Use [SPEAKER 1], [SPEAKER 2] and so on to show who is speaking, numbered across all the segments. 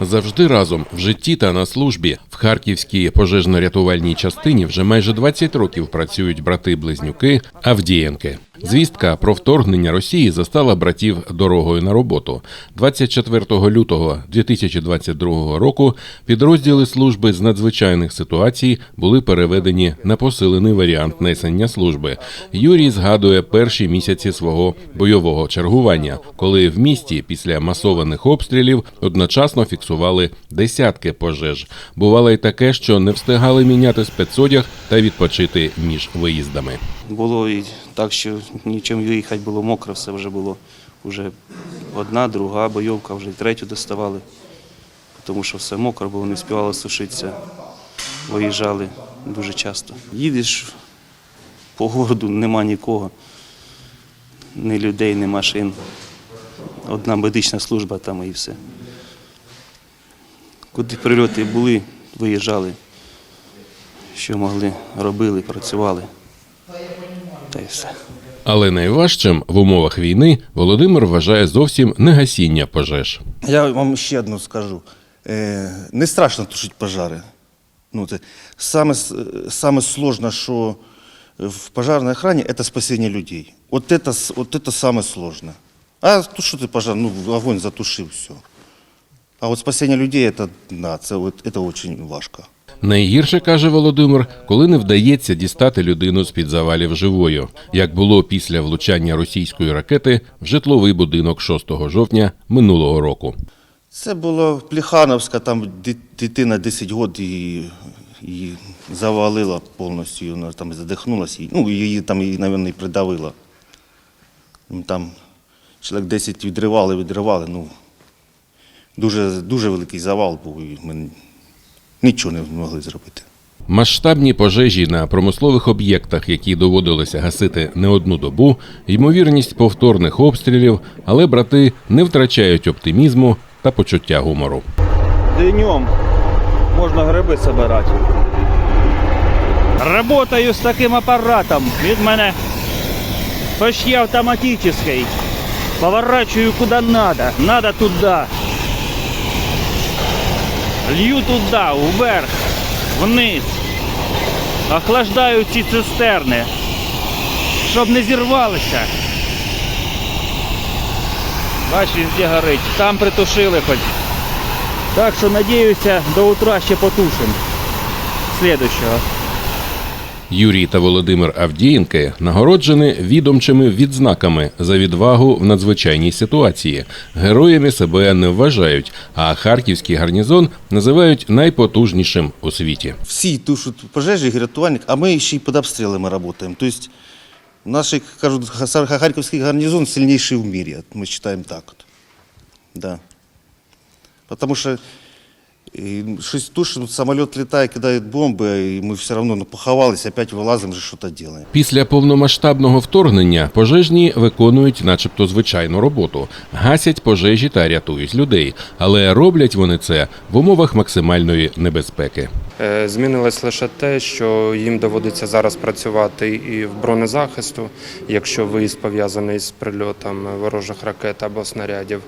[SPEAKER 1] Завжди разом в житті та на службі в Харківській пожежно-рятувальній частині вже майже 20 років працюють брати-близнюки Авдієнки. Звістка про вторгнення Росії застала братів дорогою на роботу. 24 лютого 2022 року підрозділи служби з надзвичайних ситуацій були переведені на посилений варіант несення служби. Юрій згадує перші місяці свого бойового чергування, коли в місті після масованих обстрілів одночасно фіксували десятки пожеж. Бувало й таке, що не встигали міняти спецодяг та відпочити між виїздами.
[SPEAKER 2] Було і так, що нічим виїхати було мокро, все вже було. Уже одна, друга бойовка, вже третю доставали, тому що все мокро було, не співало сушитися. Виїжджали дуже часто. Їдеш по городу, нема нікого, ні людей, ні машин. Одна медична служба там і все. Куди прильоти були, виїжджали, що могли, робили, працювали. Та й все.
[SPEAKER 1] Але найважчим в умовах війни Володимир вважає зовсім не гасіння пожеж.
[SPEAKER 3] Я вам ще одну скажу. Е, не страшно тушити пожари. Ну, це саме, с- саме сложне, що в пожарной охране, это спасение людей. Вот это, с- вот это самое сложное. А то що ти пожар, ну, огонь затушив, все. А от спасение людей, это, да, це, от, это очень важко.
[SPEAKER 1] Найгірше каже Володимир, коли не вдається дістати людину з під завалів живою, як було після влучання російської ракети в житловий будинок 6 жовтня минулого року.
[SPEAKER 3] Це було Плехановська, там дитина 10 років і, і завалила повністю, вона там задихнулася, ну, її там, її, мабуть. Ну, Там чоловік 10 відривали, відривали, ну, дуже, дуже великий завал був, ми нічого не могли зробити.
[SPEAKER 1] Масштабні пожежі на промислових об'єктах, які доводилося гасити не одну добу, ймовірність повторних обстрілів, але брати не втрачають оптимізму та почуття гумору.
[SPEAKER 4] Днем можна гриби собирати. Работаю з таким апаратом. Від мене почти автоматический. Поворачиваю куда надо. Надо туда. Лью туди, вверх, вниз. Охлаждаю ці цистерни, щоб не зірвалися. Бач, везде горить. Там притушили хоч. Так що надіюся, до утра ще потушимо. Слідущого.
[SPEAKER 1] Юрій та Володимир Авдієнки нагороджені відомчими відзнаками за відвагу в надзвичайній ситуації. Героями себе не вважають, а харківський гарнізон називають найпотужнішим у світі.
[SPEAKER 3] Всі тушать пожежі, рятувальник, а ми ще й під обстрілами працюємо. Тобто, наш, кажуть, Харківський гарнізон сильніший в мірі. Ми вважаємо так. Да. Потому що і, щось тушимо, самоліт літає, кидає бомби, і ми все одно ну, поховалися, опять вилазимо, щось робимо.
[SPEAKER 1] Після повномасштабного вторгнення пожежні виконують, начебто, звичайну роботу, гасять пожежі та рятують людей, але роблять вони це в умовах максимальної небезпеки.
[SPEAKER 5] Е, Змінилось лише те, що їм доводиться зараз працювати і в бронезахисту, якщо виїзд пов'язаний з прильотом ворожих ракет або снарядів,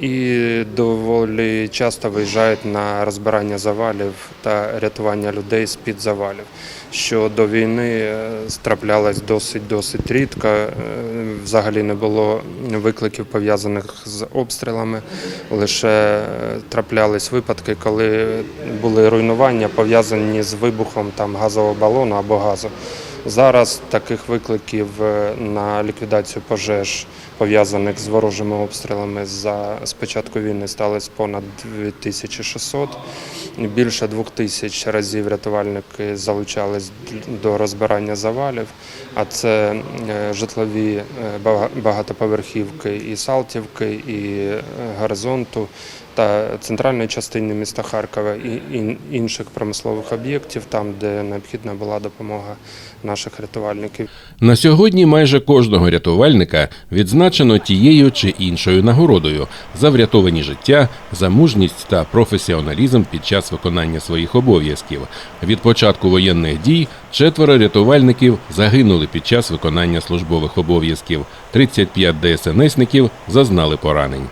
[SPEAKER 5] і доволі часто виїжджають на розбирання завалів та рятування людей з під завалів. Що до війни е, траплялось досить досить рідко. Е, Взагалі не було викликів пов'язаних з обстрілами. Лише е, траплялись випадки, коли були руйнування пов'язані з вибухом там газового балону або газу. Зараз таких викликів е, на ліквідацію пожеж пов'язаних з ворожими обстрілами за з початку війни сталося понад 2600. Більше двох тисяч разів рятувальники залучались до розбирання завалів, а це е, житлові е, багатоповерхівки і Салтівки, і горизонту та центральної частини міста Харкова і інших промислових об'єктів, там, де необхідна була допомога наших рятувальників.
[SPEAKER 1] На сьогодні майже кожного рятувальника відзначено тією чи іншою нагородою за врятовані життя, за мужність та професіоналізм під час виконання своїх обов'язків. Від початку воєнних дій четверо рятувальників загинули під час виконання службових обов'язків. 35 ДСНСників зазнали поранень.